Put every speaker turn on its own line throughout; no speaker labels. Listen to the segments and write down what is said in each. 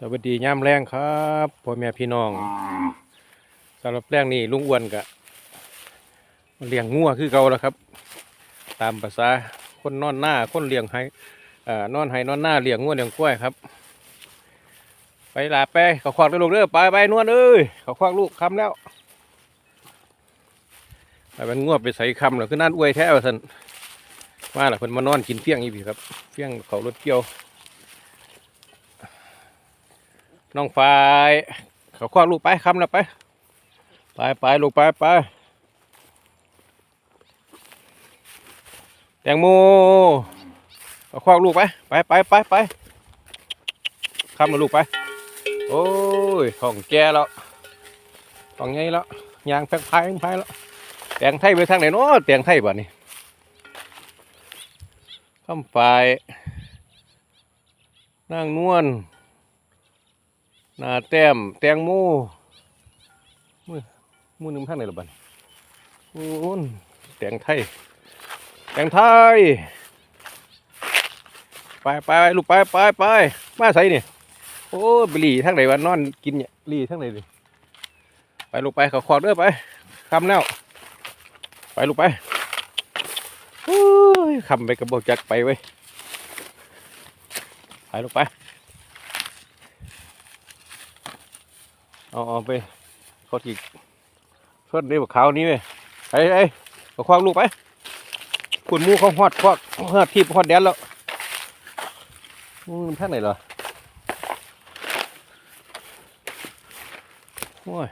สวัสดีย่ามแรงครับพ่อแม่พี่น้องสำหรับแรงนี้ลุงอ้วนกะเลี้ยงงัวคือเก่าแล้วครับ ตามภาษาคนนอนหน้าคนเลี้ยงไห้นอนไห้นอนหน้าเลี้ยงงัวเลี้ยงกล้วยครับ ไปลาไปเขาควักลูกเด้อไปไปนวลเอ้ยเขาควักลูกคำแล้วไปเป็นงัวไปใส่คำแล้วคือนั่นอวยแท้ว่าสันว่าล่ะเพิ่นมานอนกินเฟี้ยงอีกครับเฟี้ยงเขารถเกี่ยว น้องฝ่ายเขาคว้างลูกไปคำแล้วไปไปไปลูกไปไปแตงโมเขาคว้างลูกไป ไปไปไปไปคำแล้วลูกไป โอ้ยของแกแล้วของไงแล้วยางแพงพายแพงพายแล้วแตงไทยไปทางไหนเนาะแตงไทยบ่นี่คำฝ่ายนางนวล นาแต้มแตงโมมือมือหนึงทางไหนล่ะบันี้โอ้นแตงไทยแตงไทย ไปไปลูกไปไปไปมาใส่นี่โอ้ไปหลีทางไหนวะนนอนกินเนี่ยหลีทางไหนดิไปลูกไปเขาขอดเด้อไปคำแล้วไปลูกไปคำไปกระบอกจักไปเว้ไปลูกไป เอาเอาไปเขาทีชดได้บักขาวนี้เว้ยไอ้ไอ้เอาคว้างลูกไปขุนมูเขาหอดควักหอดทีบหอดแดนแล้วอืมท่าไหนเหรอโอ้ย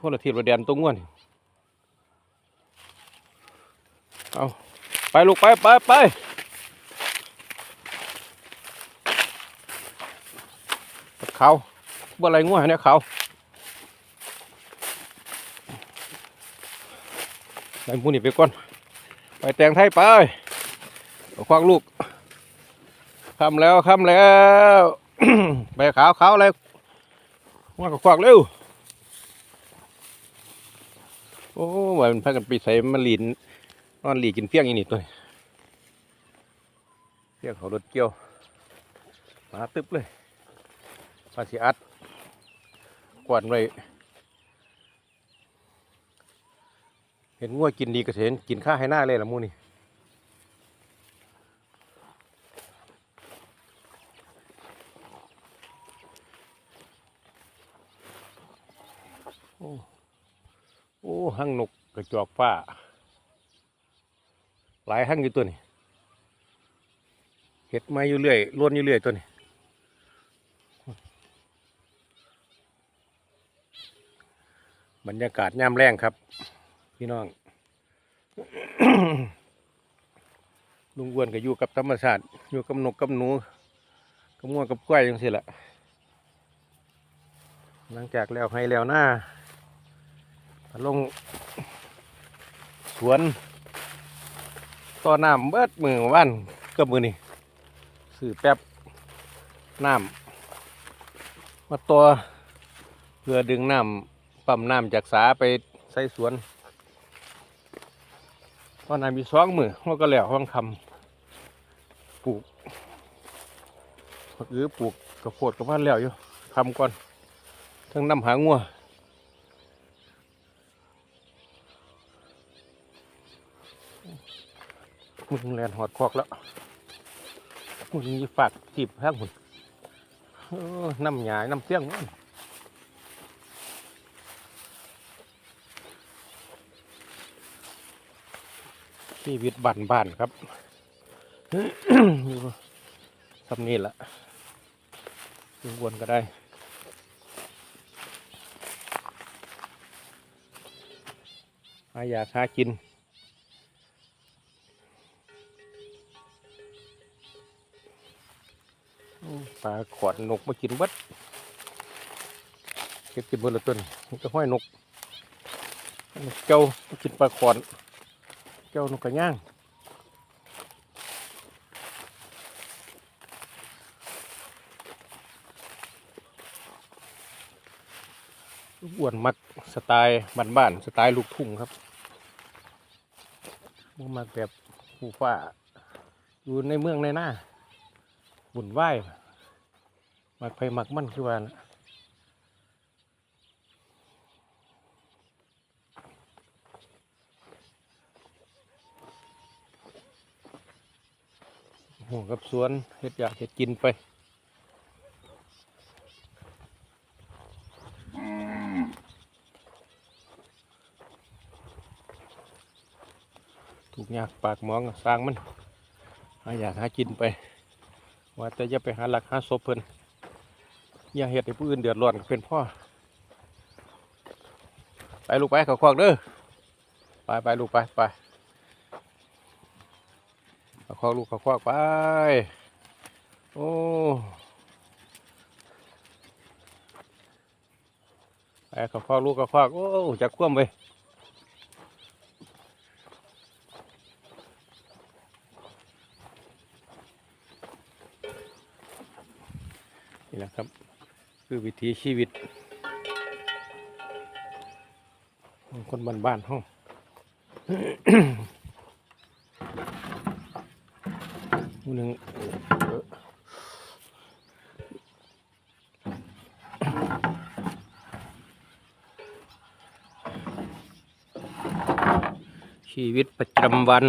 คนละทีบละแดนตรงง้วนเอาไปลูกไปไปไปบักขา บ่อะไรง่วงเนี่ยเขาไอ้มูนี่ไปก่อน ไปแต่งไทยไปควักลูกคำแล้วคำแล้วไปขาวขาวอะไรว่าก็ควักเร็ว โอ้ว่ามันพากันไปใส่มาลีนนอนหลีกินเพี้ยงอีนี่ตัวเพี้ยงเขารถเกี่ยว มาตึ๊บเลยภาษีอัด กวาดไว้ เห็นงัวกินดีก็เห็นกินข้าให้หน้าเลยละมูนี่โอ้โอ้หังนกกระจอกฟ้า หลายหังอยู่ตัวนี้เห็ดมาอยู่เรื่อยล้วนอยู่เรื่อยตัวนี้ บรรยากาศย่ำแรงครับ พี่น้อง ลุงอ้วนก็อยู่กับธรรมชาติอยู่กับนกกับหนูกับง่วงกับกล้วยจังสิละหลังจากแล้วให้แล้วหน้าลง สวนต่อน้ำเบิดมือวันกับมือนี่สื่อแป๊บน้ำมาตัวเพื่อดึงน้ำ ปั๊มน้ำจากสาไปใส่สวนตอนนั้นมีสองมือว่าก็แล้วห้องคำปลูกหรือปลูกกระโพดกระพันแล้วอยู่คำก่อน ทั้งน้ำหางัวมึงแลนหอดคอกแล้วมึงมีฝากจีบแห้งหุ่นน้ำหยาน้ำเสี้ยงมัน ชีวิตบ้านบ้านครับอยู่ทำนี่แหละลุงวนก็ได้หาอยากหากินปลาขวดนกมากินบัดเก็บกินเบดละต้นก็ห้อยนกนกเจ้ามากินปลาขวด เจ้านกกระย่างลูกอ้วนมักสไตล์บ้านๆสไตล์ลูกทุ่งครับบ่มักแบบผู้ฟ้าอยู่ในเมืองในหน้าบุ่นไหวมักไปมักมั่นคือว่านะ หัวกับสวนเฮ็ดอยากเฮ็ดกินไปถูกยากปากมองสร้างมันหาอยากหากินไป ว่าแต่อย่าไปหาหลักหาศพเพิ่นอย่าเฮ็ดให้ผู้อื่นเดือดร้อนเป็นพ่อไปลูกไปเขาคอกเด้อไปไปลูกไปไป คอกลูกเขาคอกไป โอ้ไปเขาคอกลูกเขาคอกโอ้จักคว่ำไปนี่แหละครับ คือวิถีชีวิตคนบ้านบ้านๆห้อง หนึ่งชีวิตประจำวัน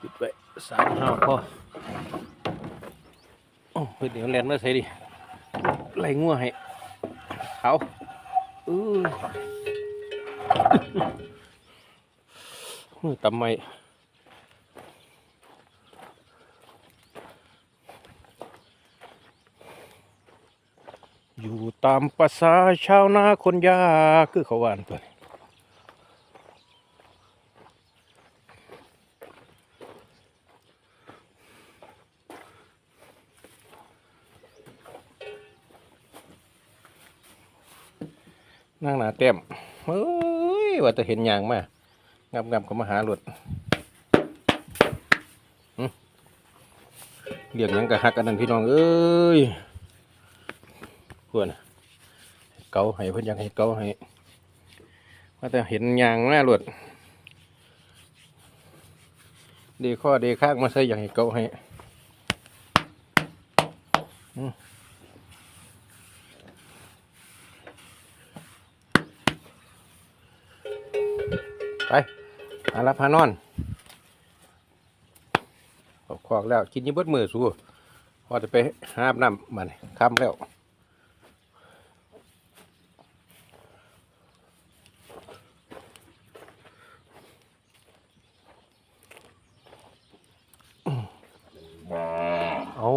ปิดไว้สามห้าพอโอ้เฮ้ยเดี๋ยวแลนมาใส่ดิไล่งัวให้เขาเออมือตำไมอยู่ ตามภาษาชาวนาคนยาคือเขาว่านเพิ่นนั่งหนาเต็มเฮ้ย ว่าจะเห็นอย่างมางับงับก็มาหาหลุดเรียกยังกะฮักกันนั่นพี่น้อง เอ้ยพวกน่ะ เกาให้เพิ่นอยากให้เกาให้ว่าแต่เห็นยางมาหลุดเดข้อเดข้างมาใส่อยากให้เกาให้ไปหารับพานอนออกคอกแล้ว กินยี่บดมือสู้พอจะไปหาอาบน้ำมันค่ำแล้ว เอา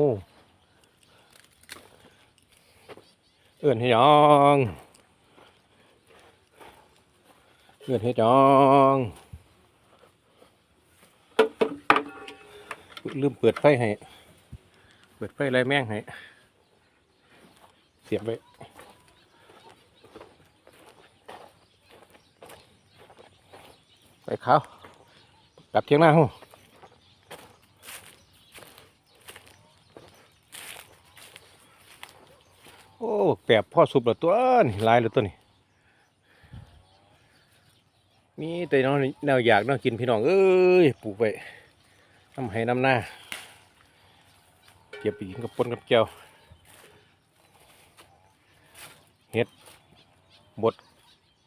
เอื่นให้น้องเอื่นให้น้องลืมเปิดไฟให้ เปิดไฟไรแม่งให้ เสียบไว้ไปเขากลับเที่ยงหน้าห้อง โอ้แปบพ่อสุบแล้วตัวนี่ลายแล้วตัวนี่มีแต่น้องแนวอยากน้องกินพี่น้องเอ้ยปลูกไว้น้ำให้น้ำหน้าเก็บไปกินกับปนกับแก้วเห็ดบด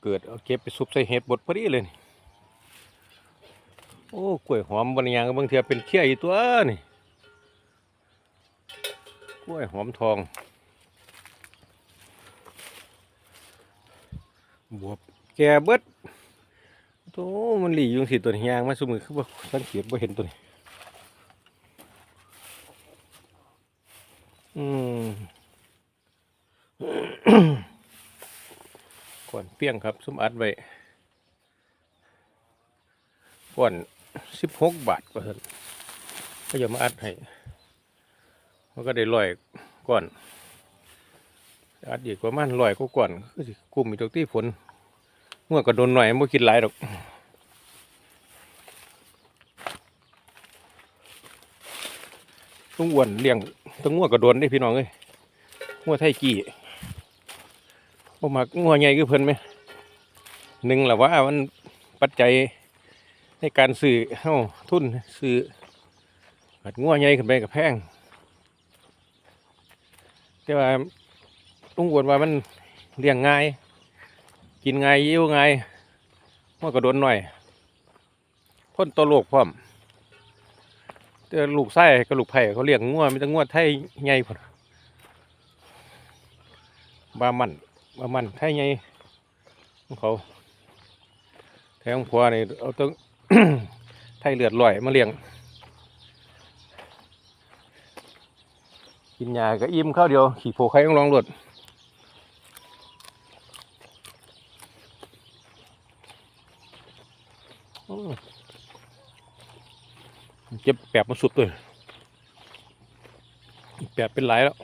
เกิดเอาเก็บไปซุปใส่เห็ดบดพอดีเลยนี่โอ้กล้วยหอมบางอย่างบางเทีเป็นเขี้ยอีตัวนี่กล้วยหอมทอง บวบแกเบิดโตมันหลียู่สิตัวนี้ยางมาสมือคือว่าสังเกตว่าเห็นตัวนี้อืมก่อนเปี้ยงครับสมอัดไว้ก่อนสิบหกบาทก็เถอะก็จะมาอัดให้มันก็ได้ลอยก่อน อัดอีกประมาณลอยก็ก่อนคือกลุ่มอีกตรงที่ฝนงัวก็โดนหน่อยไม่กินหลายดอกต้องอ้วนเลี้ยงต้องงัวก็โดนได้พี่น้องเอ้ยงัวไทยกี่บ่มักงัวใหญ่คือเพิ่นไหมหนึ่งแหละว่ามันปัจจัยในการซื้อเฮาทุนซื้อบัดงัวใหญ่ขึ้นไปกับแพงแต่ว่า ลุงอ้วนว่ามันเลี้ยงง่าย กินง่ายยิ้วง่ายมันก็โดนหน่อยพ้นตัวโลกพร้อมแต่ลูกไส้กับลูกไผ่เขาเลี้ยงงัวมีแต่งัวไทยใหญ่พอดบามันบามันไทยใหญ่ของเขาแทงผัวนี่เอาต้องไทยเลือดลอยมาเลี้ยง กินยาก็อิ่มข้าวเดียวขี่โผไข่ต้องลองหลดโอ้ เจ็บแปบมาสุดเลยแปบเป็นหลายแล้ว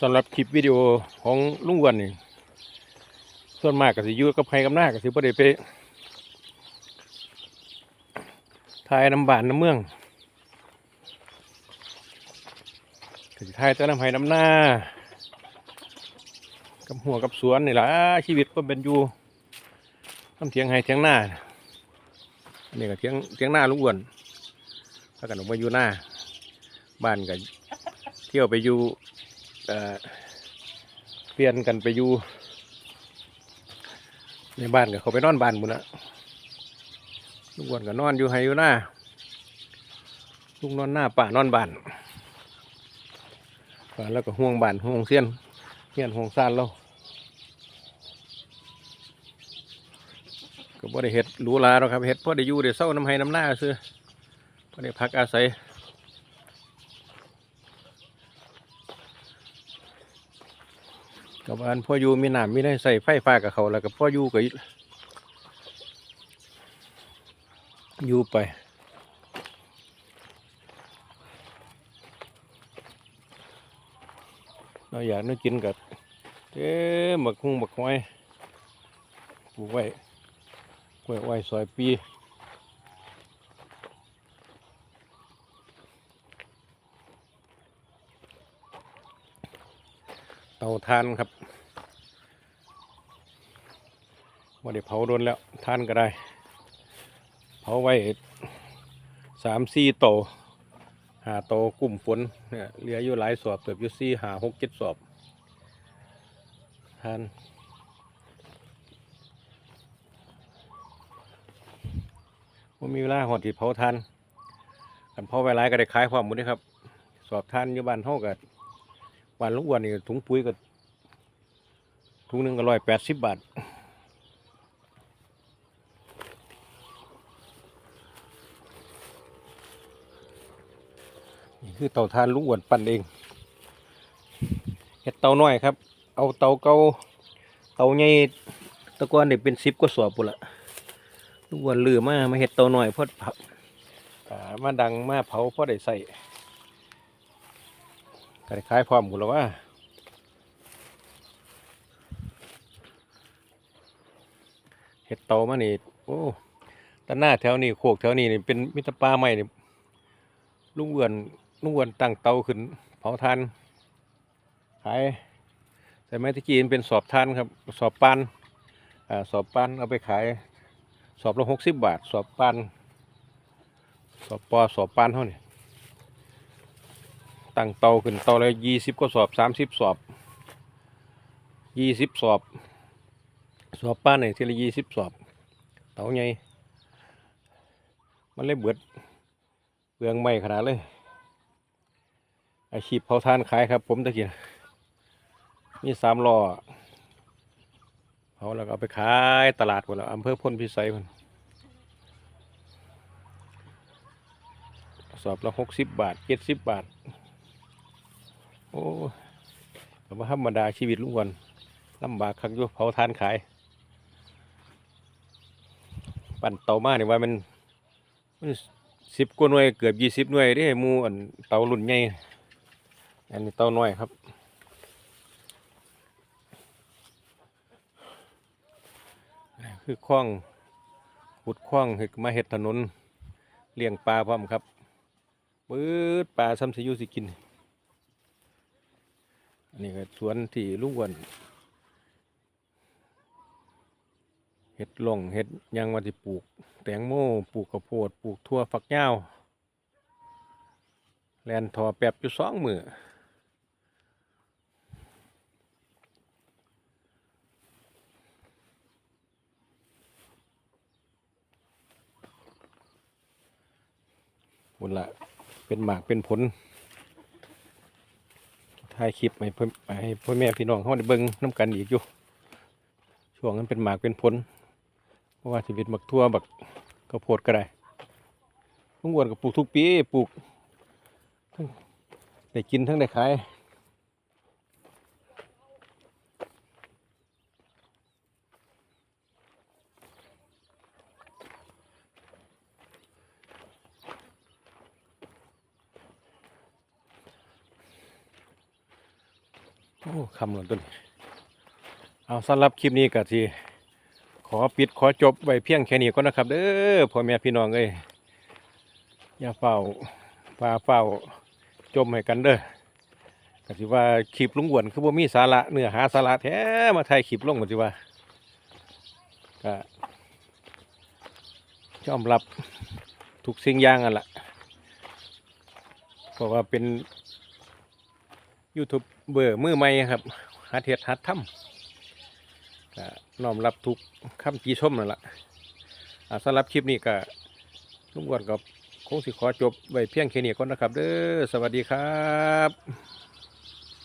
สำหรับคลิปวิดีโอของลุงวันนี่ ส่วนมากก็สิอยู่กับใครกับหน้าก็สิบ่ได้ไปถ่ายน้ำบานน้ำเมืองก็สิถ่ายแต่น้ำไห้น้ำหน้า กับหัวกับสวนนี่ล่ะชีวิตก็เป็นอยู่ทำเถียงไห้เถียงหน้านี่ก็เถียงเถียงหน้าลุงอ้วนถ้ากันออกมาอยู่หน้า บ้านก็เที่ยวไปอยู่เอ่อเปลี่ยนกันไปอยู่ ในบ้านกับเขาไปนอนบ้านหมดละลุงอ้วนก็นอนอยู่ไฮอยู่หน้าลุงนอนหน้าป่านอนบ้านป่านแล้วก็ห่วงบ้านห่วงเสี้ยนเสี้ยนห่วงซานเราก็บ่ได้เฮ็ดหรูหราหรอกครับเฮ็ดพอได้อยู่ได้เศร้าน้ำไห้น้ำหน้าซื้อพอได้พักอาศัย กับอันพ่ออยู่มีน้ำมีได้ใส่ไฟฟ้ากับเขาแล้วกับพ่ออยู่ก็อยู่ไปเราอยากนึกกินกับเอ๊ะหมักคุ้งหมักไว้ปลูกไว้กล้วยไว้ซอยปี เตาทานครับว่าได้เผาโดนแล้วทานก็ได้ เผาไว้สามสี่โตหาโตกลุ่มฝนเนี่ยเหลืออยู่หลายสอบเติบอยู่สี่หาหกเจ็ดสอบทานว่ามีเวลาหอดที่เผาทานกันเผาไว้หลายก็ได้ขายความหมดนี่ครับ สอบทานอยู่บ้านเท่ากับ วันลูกวันนี่ถุงปุ๋ยก็ถุงหนึ่งก็ร้อยแปดสิบบาทนี่คือเตาทานลุงอ้วนปั่นเองเห็ดเตาน้อยครับ เอาเตาเก่าเตาใหญ่ตะกอนนี่เป็นสิบก็สอบปุ่นละลุงอ้วนลือมามาเห็ดเตาน้อยเพอเผาอ่ามาดังมาเผาเพอได้ใส่ ก็ได้ขายพร้อมกันแล้วว่าเห็ดเตามานี่โอ้แต่หน้าแถวนี้โคกแถวนี้นี่เป็นมิตรปลาใหม่นี่ลุงเวือนลุงเวือนตั้งเตาขึ้นเผาทานขายแต่ไม้ที่จีนเป็นสอบทานครับสอบปานอ่าสอบปานเอาไปขาย สอบละหกสิบบาท สอบปานสอบปอสอบปานเท่านี้ ตั้งเตาขึ้นเตาละยี่สิบก็สอบสามสิบสอบยี่สิบสอบ สอบป้านไหนทีละยี่สิบสอบ เตาใหญ่มันเลยเบิดเบืองไม่ขนาดเลย อาชีพเผาทานขายครับ ผมตะกี้นะมีสามล้อเผาแล้วก็เอาไปขายตลาดหมดแล้วอำเภอพ้นพิสัยคนสอบละหกสิบบาทเจ็ดสิบบาท โอ้แต่ว่าธรรมดาชีวิตลุงวันลำบากคักอยู่เผาทานขาย ปั่นเตามาเนี่ยว่ามันมันสิบกว่าหน่วยเกือบยี่สิบหน่วยเด้มูอันเตารุ่นใหญ่อันนี้เตาน้อยครับคือคล้องขุดคล้องมาเฮ็ดถนนเลี้ยงปลาพร้อมครับปื๊ดปลาซ้ำสิยูสิกิน อันนี้ก็สวนที่ลุงอ้วนเห็ดหลงเห็ดยังว่าสิปลูก แตงโมปลูกข้าวโพดปลูกทั่วฝักยาวแลนทอแปบอยู่สองมือบุญละเป็นหมากเป็นผล ถ่ายคลิปให้เพื่อนให้พ่อแม่พี่น้องเขาได้เบิ่งน้ำกันอีกอยู่ ช่วงนั้นเป็นหมากเป็นผลเพราะว่าชีวิตบักทั่วบักข้าวโพดก็ได้ลุงอ้วนก็ปลูกทุกปีปลูกทั้งได้กินทั้งได้ขาย โอ้คำหล่นต้นเอาสำหรับคลิปนี้ก็ทีขอปิดขอจบไว้เพียงแค่นี้ก่อนะครับ เด้อพ่อแม่พี่น้องเอ้ยอย่าเฝ้าพาเฝ้าจมให้กันเด้อก็สิว่าคลิปลุงอ้วนคือบ่มีสาระเนื้อหาสาระแท้มาถ่ายคลิปลงก็สิว่าก็ยอมรับทุกสิ่งอย่างนั่นล่ะเพราะว่าเป็นยูทูบ เบอร์มือใหม่ครับหัดเฮ็ดหัดทำก็น้อมรับทุกคำจีชมนั่นแหละสำหรับคลิปนี้ก็ลุงอ้วนกับคงสิขอจบไว้เพียงแค่นี้ก่อนนะครับ เด้อสวัสดีครับ